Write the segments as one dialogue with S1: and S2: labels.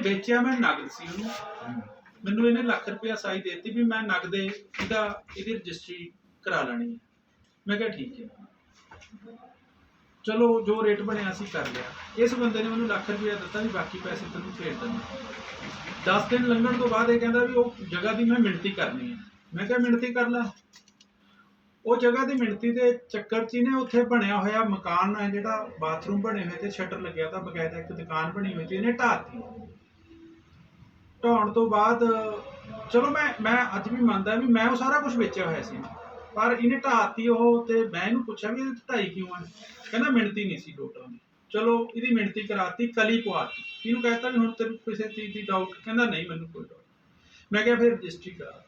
S1: ਵੇਚਿਆ ਮੈਂ ਨਗਦ ਸੀ ਉਹਨੂੰ। ਮੈਨੂੰ ਇਹਨੇ ਲੱਖ ਰੁਪਇਆ ਸਾਈ ਦੇ ਵੀ ਮੈਂ ਨਗਦੇ ਇਹਦਾ, ਇਹਦੀ ਰਜਿਸਟਰੀ ਕਰਾ ਲੈਣੀ ਹੈ। ਮੈਂ ਕਿਹਾ ਠੀਕ ਹੈ। ਚਲੋ, ਜੋ ਰੇਟ ਬਣਿਆ ਸੀ ਕਰ ਲਿਆ। ਇਸ ਬੰਦੇ ਨੇ ਮੈਨੂੰ ਲੱਖ ਰੁਪਇਆ ਦਿੱਤਾ ਵੀ ਬਾਕੀ ਪੈਸੇ ਤੈਨੂੰ ਭੇਜ ਦਿੰਦਾ। 10 ਦਿਨ ਲੰਘਣ ਤੋਂ ਬਾਅਦ ਇਹ ਕਹਿੰਦਾ ਵੀ ਉਹ ਜਗ੍ਹਾ ਦੀ ਮੈਂ ਮਿਣਤੀ ਕਰਨੀ ਹੈ। ਮੈਂ ਕਿਹਾ ਮਿਣਤੀ ਕਰ ਲੈ। ਉਹ ਜਗ੍ਹਾ ਦੀ ਮਿਣਤੀ ਦੇ ਚੱਕਰ 'ਚ ਨੇ ਉੱਥੇ ਬਣਿਆ ਹੋਇਆ ਮਕਾਨ ਹੈ ਜਿਹੜਾ ਬਾਥਰੂਮ ਬਣੇ ਹੋਏ ਤੇ ਸ਼ਟਰ ਲੱਗਿਆ ਤਾਂ ਬਕਾਇਦਾ ਇੱਕ ਦੁਕਾਨ ਬਣੀ ਹੋਈ ਸੀ ਇਹਨੇ ਢਾਤੀ ਢਾਉਣ ਤੋਂ ਬਾਅਦ, ਚਲੋ ਮੈਂ ਮੈਂ ਅੱਜ ਵੀ ਮੰਨਦਾ ਵੀ ਮੈਂ ਉਹ ਸਾਰਾ ਕੁਝ ਵੇਚਿਆ ਹੋਇਆ ਸੀ। ਪਰ ਇਹਨੇ ਢਾਤੀ ਉਹ ਤੇ ਮੈਂ ਇਹਨੂੰ ਪੁੱਛਿਆ ਵੀ ਇਹ ਢਾਈ ਕਿਉਂ ਹੈ ਕਹਿੰਦਾ ਮਿਣਤੀ ਨਹੀਂ ਸੀ ਟੋਟਲ ਦੀ। ਚਲੋ ਇਹਦੀ ਮਿਣਤੀ ਕਰਾਤੀ, ਕਲੀ ਪਵਾਤੀ ਇਹਨੂੰ ਕਹਿੰਦਾ ਵੀ ਹੁਣ ਤੈਨੂੰ ਕਿਸੇ ਚੀਜ਼ ਦੀ ਡਾਊਟ ਕਹਿੰਦਾ ਨਹੀਂ, ਮੈਨੂੰ ਕੋਈ ਡਾਊਟ ਮੈਂ ਕਿਹਾ ਫਿਰ ਰਜਿਸਟਰੀ ਕਰਾ।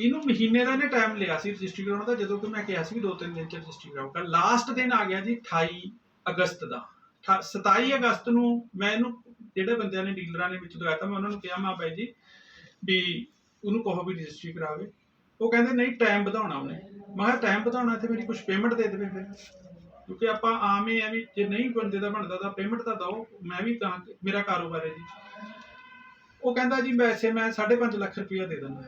S1: ਇਹਨੂੰ ਮਹੀਨੇ ਦਾ ਨੇ ਟਾਈਮ ਲਿਆ ਸੀ ਰਜਿਸਟਰੀ ਕਰਾਉਣ ਦਾ, ਜਦੋਂ ਕਿ ਮੈਂ ਕਿਹਾ ਸੀ ਕਿ ਦੋ ਤਿੰਨ ਦਿਨ ਚ ਰਜਿਸਟਰੀ ਕਰਾਊਗਾ। ਲਾਸਟ ਦਿਨ ਆ ਗਿਆ ਜੀ 28 ਅਗਸਤ ਦਾ। ਅਠਾ- 27 ਅਗਸਤ ਨੂੰ ਮੈਂ ਇਹਨੂੰ ਜਿਹੜੇ ਬੰਦਿਆਂ ਨੇ ਡੀਲਰਾਂ ਨੇ ਵਿੱਚ ਦਵਾਇਆ ਮੈਂ ਉਹਨਾਂ ਨੂੰ ਕਿਹਾ, ਮੈਂ ਬਾਈ ਜੀ ਵੀ ਉਹਨੂੰ ਕਹੋ ਵੀ ਰਜਿਸਟਰੀ ਕਰਾਵੇ। ਉਹ ਕਹਿੰਦੇ ਨਹੀਂ ਟਾਈਮ ਵਧਾਉਣਾ ਉਹਨੇ। ਮੈਂ ਕਿਹਾ ਟਾਈਮ ਵਧਾਉਣਾ ਤੇ ਮੇਰੀ ਕੁਝ ਪੇਮੈਂਟ ਦੇ ਦੇਵੇ ਫਿਰ। ਕਿਉਂਕਿ ਆਪਾਂ ਆਮ ਹੀ ਆ ਵੀ ਜੇ ਨਹੀਂ ਬੰਦੇ ਦਾ ਬਣਦਾ ਤਾਂ ਪੇਮੈਂਟ ਤਾਂ ਦਿਓ, ਮੈਂ ਵੀ ਕਹਾਂ ਮੇਰਾ ਕਾਰੋਬਾਰ ਹੈ ਜੀ। ਉਹ ਕਹਿੰਦਾ ਜੀ ਵੈਸੇ ਮੈਂ 5.5 ਲੱਖ ਰੁਪਇਆ ਦੇ ਦਿੰਦਾ।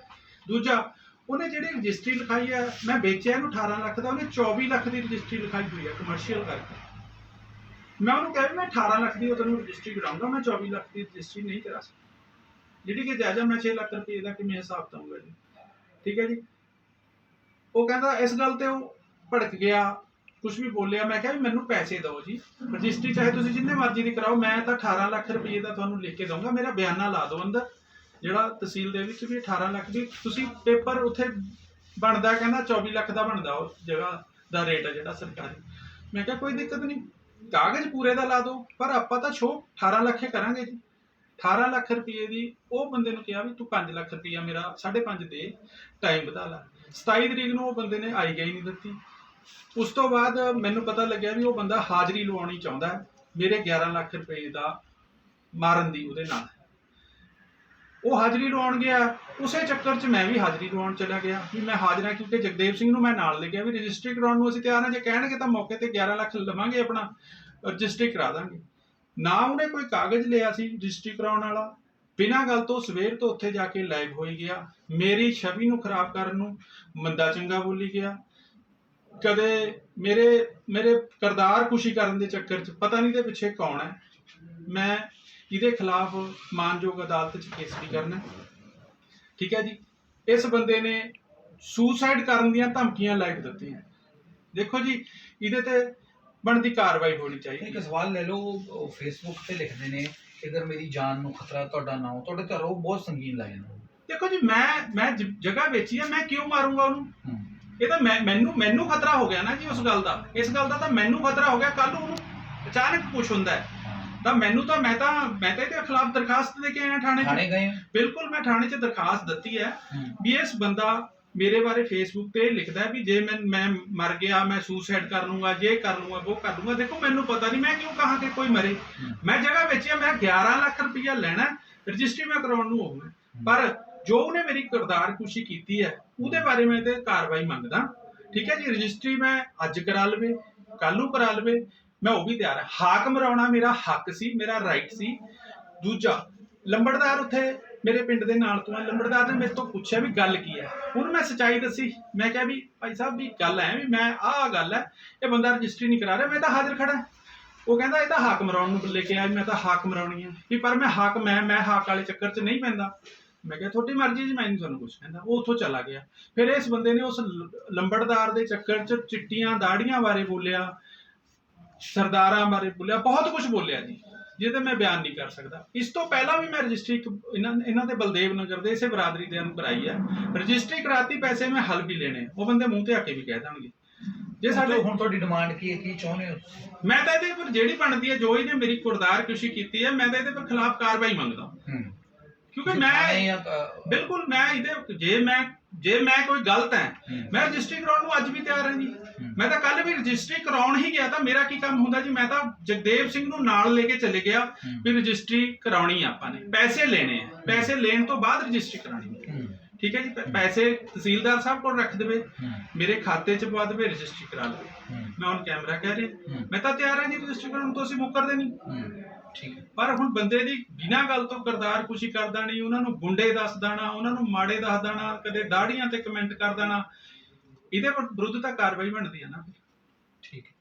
S1: ਦੂਜਾ, ਉਹਨੇ ਜਿਹੜੀ ਰਜਿਸਟਰੀ ਲਿਖਾਈ ਆ, ਮੈਂ ਵੇਚਿਆ ਇਹਨੂੰ 18 ਲੱਖ ਦਾ, ਉਹਨੇ 24 ਲੱਖ ਦੀ ਰਜਿਸਟਰੀ ਲਿਖਾਈ ਹੋਈ ਆ ਕਮਰਸ਼ੀਅਲ ਕਰਕੇ। ਮੈਂ ਉਹਨੂੰ ਕਿਹਾ ਵੀ ਮੈਂ 18 ਲੱਖ ਦੀ ਉਹ ਤੈਨੂੰ ਰਜਿਸਟਰੀ ਕਰਾਉਂਗਾ, ਮੈਂ 24 ਲੱਖ ਦੀ ਰਜਿਸਟਰੀ ਨਹੀਂ ਕਰਾ ਸਕਦਾ। ਜਿਹੜੀ ਕਿ ਜਾਇਜ਼ਾ ਮੈਂ 6 ਲੱਖ ਰੁਪਏ ਦਾ ਕਿਵੇਂ ਹਿਸਾਬ ਦਊਂਗਾ ਜੀ? ਠੀਕ ਹੈ ਜੀ? ਉਹ ਕਹਿੰਦਾ, ਇਸ ਗੱਲ ਤੇ ਉਹ ਭੜਕ ਗਿਆ ਕੁਝ ਵੀ ਬੋਲਿਆ, ਮੈਂ ਕਿਹਾ ਵੀ ਮੈਨੂੰ ਪੈਸੇ ਦਿਓ ਜੀ। ਰਜਿਸਟਰੀ ਚਾਹੇ ਤੁਸੀਂ ਜਿੰਨੇ ਮਰਜ਼ੀ ਦੀ ਕਰਾਓ, ਮੈਂ ਤਾਂ 18 ਲੱਖ ਰੁਪਏ ਦਾ ਤੁਹਾਨੂੰ ਲਿਖ ਕੇ ਦਊਂਗਾ, ਮੇਰਾ ਬਿਆਨਾ ਲਾ ਦਿਓ ਅੰਦਰ। ਜਿਹੜਾ ਤਹਿਸੀਲ ਦੇ ਵਿੱਚ ਵੀ 18 ਲੱਖ ਦੀ, ਤੁਸੀਂ ਪੇਪਰ ਉੱਥੇ ਬਣਦਾ, ਕਹਿੰਦਾ 24 ਲੱਖ ਦਾ ਬਣਦਾ ਉਹ ਜਗ੍ਹਾ ਦਾ ਰੇਟ ਹੈ ਜਿਹੜਾ ਸਰਕਾਰੀ। ਮੈਂ ਕਿਹਾ, ਕੋਈ ਦਿੱਕਤ ਨਹੀਂ। ਕਾਗਜ਼ ਪੂਰੇ ਦਾ ਲਾ ਦਿਓ ਪਰ ਆਪਾਂ ਤਾਂ ਸ਼ੋ 18 ਲੱਖ ਕਰਾਂਗੇ ਜੀ। 18 ਲੱਖ ਰੁਪਏ ਦੀ ਉਹ ਬੰਦੇ ਨੂੰ ਕਿਹਾ ਵੀ ਤੂੰ 5 ਲੱਖ ਰੁਪਇਆ ਮੇਰਾ 5.5 ਦੇ ਟਾਈਮ ਵਧਾ ਲੈ। 27 ਤਰੀਕ ਨੂੰ ਉਹ ਬੰਦੇ ਨੇ ਆਈ ਗਈ ਨਹੀਂ ਦਿੱਤੀ। ਉਸ ਤੋਂ ਬਾਅਦ ਮੈਨੂੰ ਪਤਾ ਲੱਗਿਆ ਵੀ ਉਹ ਬੰਦਾ ਹਾਜ਼ਰੀ ਲਵਾਉਣੀ ਚਾਹੁੰਦਾ ਹੈ। ਮੇਰੇ 11 ਲੱਖ ਰੁਪਏ ਦਾ ਮਾਰਨ ਦੀ ਉਹਦੇ ਨਾਲ। ਉਹ ਹਾਜ਼ਰੀ ਲਵਾਉਣ ਗਿਆ। ਉਸੇ ਚੱਕਰ 'ਚ ਮੈਂ ਵੀ ਹਾਜ਼ਰੀ ਲਵਾਉਣ ਚਲਾ ਗਿਆ। ਵੀ ਮੈਂ ਹਾਜ਼ਰਾਂ ਕਿਉਂਕਿ ਜਗਦੇਵ ਸਿੰਘ ਨੂੰ ਮੈਂ ਨਾਲ ਲੈ ਗਿਆ। ਵੀ ਰਜਿਸਟਰੀ ਕਰਾਉਣ ਨੂੰ ਅਸੀਂ ਤਿਆਰ ਹਾਂ। ਜੇ ਕਹਿਣਗੇ ਤਾਂ ਮੌਕੇ ਤੇ 11 ਲੱਖ ਲਵਾਂਗੇ ਆਪਣਾ। ਰਜਿਸਟਰੀ ਕਰਾ ਦਾਂਗੇ। ਨਾ ਉਹਨੇ ਕੋਈ ਕਾਗਜ਼ ਲਿਆ ਸੀ ਰਜਿਸਟਰੀ ਕਰਾਉਣ ਵਾਲਾ। ਬਿਨਾਂ ਗੱਲ ਤੋਂ ਸਵੇਰ ਤੋਂ ਉੱਥੇ ਜਾ ਕੇ ਲਾਈਵ ਹੋਈ ਗਿਆ। ਮੇਰੀ ਛਵੀ ਨੂੰ ਖਰਾਬ ਕਰਨ ਨੂੰ ਮੰਦਾ ਚੰਗਾ ਬੋਲੀ ਗਿਆ। ਕਦੇ ਮੇਰੇ ਮੇਰੇ ਕਰਦਾਰ ਖੁਸ਼ੀ ਕਰਨ ਦੇ ਚੱਕਰ 'ਚ ਪਤਾ ਨਹੀਂ ਦੇ ਪਿੱਛੇ ਕੌਣ ਹੈ। ਮੈਂ ਇਹਦੇ ਖਿਲਾਫ ਮਾਨਯੋਗ ਅਦਾਲਤ 'ਚ ਕੇਸ ਵੀ ਕਰਨਾ। ਠੀਕ ਹੈ ਜੀ। ਇਸ ਬੰਦੇ ਨੇ ਸੁਸਾਈਡ ਕਰਨ ਦੀਆਂ ਧਮਕੀਆਂ ਲਾਈਵ ਦਿੱਤੀਆਂ ਦੇਖੋ ਜੀ ਇਹਦੇ ਤੇ ਬਣਦੀ ਕਾਰਵਾਈ ਹੋਣੀ ਚਾਹੀਦੀ
S2: ਇੱਕ ਸਵਾਲ ਲੈ ਲਓ ਉਹ ਫੇਸਬੁੱਕ ਤੇ ਲਿਖਦੇ ਨੇ ਅਗਰ ਮੇਰੀ ਜਾਨ ਨੂੰ ਖਤਰਾ ਤੁਹਾਡਾ ਨਾ ਹੋ ਤੁਹਾਡੇ ਤੇ ਆਰੋਪ ਬਹੁਤ ਸੰਗੀਨ ਲਾਏ ਨੇ।
S1: ਦੇਖੋ ਜੀ ਮੈਂ ਮੈਂ ਜਗ੍ਹਾ ਵੇਚੀ ਆ ਮੈਂ ਕਿਉਂ ਮਾਰੂੰਗਾ ਉਹਨੂੰ। ਇਹ ਤਾਂ ਮੈਂ ਮੈਨੂੰ ਮੈਨੂੰ ਖਤਰਾ ਹੋ ਗਿਆ ਨਾ ਜੀ ਉਸ ਗੱਲ ਦਾ। ਇਸ ਗੱਲ ਦਾ ਤਾਂ ਮੈਨੂੰ ਖਤਰਾ ਹੋ ਗਿਆ ਕੱਲ ਨੂੰ ਉਹਨੂੰ ਅਚਾਨਕ ਕੁਝ ਹੁੰਦਾ ਹੈ। ਤਾਂ ਮੈਨੂੰ ਤਾਂ ਮੈਂ ਤਾਂ ਮੈਂ ਤਾਂ ਇਹਦੇ ਖਿਲਾਫ ਦਰਖਾਸਤ ਦੇ ਕੇ ਆਇਆ ਥਾਣੇ 'ਚ।
S2: ਥਾਣੇ ਗਏ ਹੋ?
S1: ਬਿਲਕੁਲ ਮੈਂ ਥਾਣੇ 'ਚ ਦਰਖਾਸਤ ਦਿੱਤੀ ਹੈ। ਵੀ ਇਸ ਬੰਦਾ ਮੇਰੇ ਬਾਰੇ ਫੇਸਬੁੱਕ ਤੇ ਲਿਖਦਾ ਹੈ ਵੀ ਜੇ ਮੈਂ ਮੈਂ ਮਰ ਗਿਆ ਮੈਂ ਸੁਸਾਈਡ ਕਰ ਲੂੰਗਾ ਜੇ ਕਰ ਲੂੰਗਾ ਉਹ ਕਰ ਲੂੰਗਾ ਦੇਖੋ ਮੈਨੂੰ ਪਤਾ ਨਹੀਂ ਮੈਂ ਕਿਉਂ ਕਹਾਂ ਕਿ ਕੋਈ ਮਰੇ। ਮੈਂ ਜਗ੍ਹਾ ਵੇਚੀ ਆ ਮੈਂ 11 ਲੱਖ ਰੁਪਇਆ ਲੈਣਾ ਰਜਿਸਟਰੀ ਮੈਂ ਕਰਾਉਣ ਨੂੰ ਹੋਊਗਾ ਪਰ ਜੋ ਉਹਨੇ ਮੇਰੀ ਕਿਰਦਾਰ ਕੁਸ਼ੀ ਕੀਤੀ ਹੈ ਉਹਦੇ ਬਾਰੇ ਮੈਂ ਤੇ ਕਾਰਵਾਈ ਮੰਗਦਾ। ਠੀਕ ਹੈ ਜੀ ਰਜਿਸਟਰੀ ਮੈਂ ਅੱਜ ਕਰਾ ਲਵੇ ਕੱਲ ਨੂੰ ਕਰਾ ਲਵੇ। ਮੈਂ ਉਹ ਵੀ ਤਿਆਰ ਹਾਂ। ਹਾਕ ਮਰਾਉਣਾ ਮੇਰਾ ਹੱਕ ਸੀ, ਮੇਰਾ ਰਾਈਟ ਸੀ। ਦੂਜਾ, ਲੰਬੜਦਾਰ ਉੱਥੇ ਮੇਰੇ ਪਿੰਡ ਦੇ ਨਾਲ ਤੋਂ ਆ। ਲੰਬੜਦਾਰ ਨੇ ਮੇਰੇ ਤੋਂ ਪੁੱਛਿਆ ਵੀ ਗੱਲ ਕੀ ਹੈ? ਉਹਨੂੰ ਮੈਂ ਸੱਚਾਈ ਦੱਸੀ। ਮੈਂ ਕਿਹਾ ਵੀ ਭਾਈ ਸਾਹਿਬ ਵੀ ਗੱਲ ਹੈ ਵੀ ਮੈਂ ਆਹ ਗੱਲ ਹੈ, ਇਹ ਬੰਦਾ ਰਜਿਸਟਰੀ ਨਹੀਂ ਕਰਾ ਰਿਹਾ, ਮੈਂ ਤਾਂ ਹਾਜ਼ਰ ਖੜਾ ਉਹ ਕਹਿੰਦਾ, ਇਹ ਤਾਂ ਹਾਕ ਮਰਾਉਣ ਨੂੰ ਲੈ ਕੇ ਆਇਆ ਮੈਂ ਤਾਂ ਹਾਕ ਮਰਾਉਣੀ ਹੈ ਵੀ ਪਰ ਮੈਂ ਹਾਕ, ਮੈਂ ਮੈਂ ਹਾਕ ਵਾਲੇ ਚੱਕਰ 'ਚ ਨਹੀਂ ਪੈਂਦਾ। ਮੈਂ ਕਿਹਾ, ਤੁਹਾਡੀ ਮਰਜ਼ੀ ਜੀ, ਮੈਂ ਨਹੀਂ ਤੁਹਾਨੂੰ ਕੁਝ ਕਹਿੰਦਾ। ਉਹ ਉੱਥੋਂ ਚਲਾ ਗਿਆ। ਫਿਰ ਇਸ ਬੰਦੇ ਨੇ ਉਸ ਲੰਬੜਦਾਰ ਦੇ ਚੱਕਰ 'ਚ ਚਿੱਟੀਆਂ ਦਾੜੀਆਂ ਬਾਰੇ ਬੋਲਿਆ। ਸਰਦਾਰਾਂ ਬਾਰੇ ਬੋਲਿਆ ਬਹੁਤ ਕੁਝ ਬੋਲਿਆ ਜੀ ਜਿਹਦੇ ਮੈਂ ਬਿਆਨ ਨਹੀਂ ਕਰ ਸਕਦਾ। ਇਸ ਤੋਂ ਪਹਿਲਾਂ ਵੀ ਮੈਂ ਰਜਿਸਟਰੀ ਇਹਨਾਂ ਇਹਨਾਂ ਦੇ ਬਲਦੇਵ ਨਗਰ ਦੇ ਇਸੇ ਬਰਾਦਰੀ ਦੇ ਨੂੰ ਕਰਾਈ ਹੈ ਰਜਿਸਟਰੀ ਕਰਾਤੀ ਪੈਸੇ ਮੈਂ ਹੱਲ ਵੀ ਲੈਣੇ। ਉਹ ਬੰਦੇ ਮੂੰਹ ਤੇ ਆ ਕੇ ਵੀ ਕਹਿ ਦੇਣਗੇ। ਜੇ ਸਾਡੇ
S2: ਹੁਣ ਤੁਹਾਡੀ ਡਿਮਾਂਡ ਕੀ ਹੈ ਕੀ ਚਾਹੁੰਦੇ ਹੋ
S1: ਮੈਂ ਤਾਂ ਇਹਦੇ ਪਰ ਜਿਹੜੀ ਬਣਦੀ ਹੈ ਜੋ ਇਹਨੇ ਮੇਰੀ ਕੁਰਦਾਰ ਕੁਸ਼ੀ ਕੀਤੀ ਹੈ ਮੈਂ ਤਾਂ ਇਹਦੇ ਪਰ ਖਿਲਾਫ ਕਾਰਵਾਈ ਮੰਗਦਾ
S2: ਹੂੰ।
S1: ਕਿਉਂਕਿ ਮੈਂ ਬਿਲਕੁਲ ਮੈਂ ਇਹਦੇ ਜੇ ਮੈਂ ਜੇ ਮੈਂ ਕੋਈ ਗਲਤ ਹੈ। ਮੈਂ ਰਜਿਸਟਰੀ ਕਰਾਉਣ ਨੂੰ ਅੱਜ ਵੀ ਤਿਆਰ ਹਾਂ ਜੀ। ਮੈਂ ਤਾਂ ਕੱਲ ਵੀ ਰਜਿਸਟਰੀ ਕਰਾਉਣ ਹੀ ਗਿਆ ਤਾਂ ਮੇਰਾ ਕੀ ਕੰਮ ਹੁੰਦਾ ਜੀ? ਮੈਂ ਤਾਂ ਜਗਦੇਵ ਸਿੰਘ ਨੂੰ ਨਾਲ ਲੈ ਕੇ ਚਲੇ ਗਿਆ। ਵੀ ਰਜਿਸਟਰੀ ਕਰਾਉਣੀ ਆ ਆਪਾਂ ਨੇ। ਪੈਸੇ ਲੈਣੇ ਆ। ਪੈਸੇ ਲੈਣ ਤੋਂ ਬਾਅਦ ਰਜਿਸਟਰੀ ਕਰਾਉਣੀ ਹੈ। ਠੀਕ ਹੈ ਜੀ? ਪੈ- ਪੈਸੇ ਤਹਿਸੀਲਦਾਰ ਸਾਹਿਬ ਕੋਲ ਰੱਖ ਦੇਵੇ। ਮੇਰੇ ਖਾਤੇ 'ਚ ਪਵਾ ਦੇਵੇ ਰਜਿਸਟਰੀ ਕਰਾ ਲਵੇ ਮੈਂ ਹੁਣ ਕੈਮਰਾ ਕਹਿ ਰਿਹਾ। ਮੈਂ ਤਾਂ ਤਿਆਰ ਹਾਂ ਜੀ ਰਜਿਸਟਰੀ ਕਰਾਉਣ ਤੋਂ ਅਸੀਂ ਮੁੱਕਰਦੇ ਨਹੀਂ।
S2: ਠੀਕ ਹੈ।
S1: ਪਰ ਹੁਣ ਬੰਦੇ ਦੀ ਬਿਨਾਂ ਗੱਲ ਤੋਂ ਕਰਦਾਰ ਖੁਸ਼ੀ ਕਰਦਾ ਨਹੀਂ ਉਹਨਾਂ ਨੂੰ ਗੁੰਡੇ ਦੱਸ ਦੇਣਾ, ਉਹਨਾਂ ਨੂੰ ਮਾੜੇ ਦੱਸ ਦੇਣਾ, ਕਦੇ ਦਾੜੀਆਂ ਤੇ ਕਮੈਂਟ ਕਰ ਦੇਣਾ, ਇਹਦੇ ਵਿਰੁੱਧ ਤਾਂ ਕਾਰਵਾਈ ਬਣਦੀ ਆ ਨਾ।
S2: ਠੀਕ ਹੈ।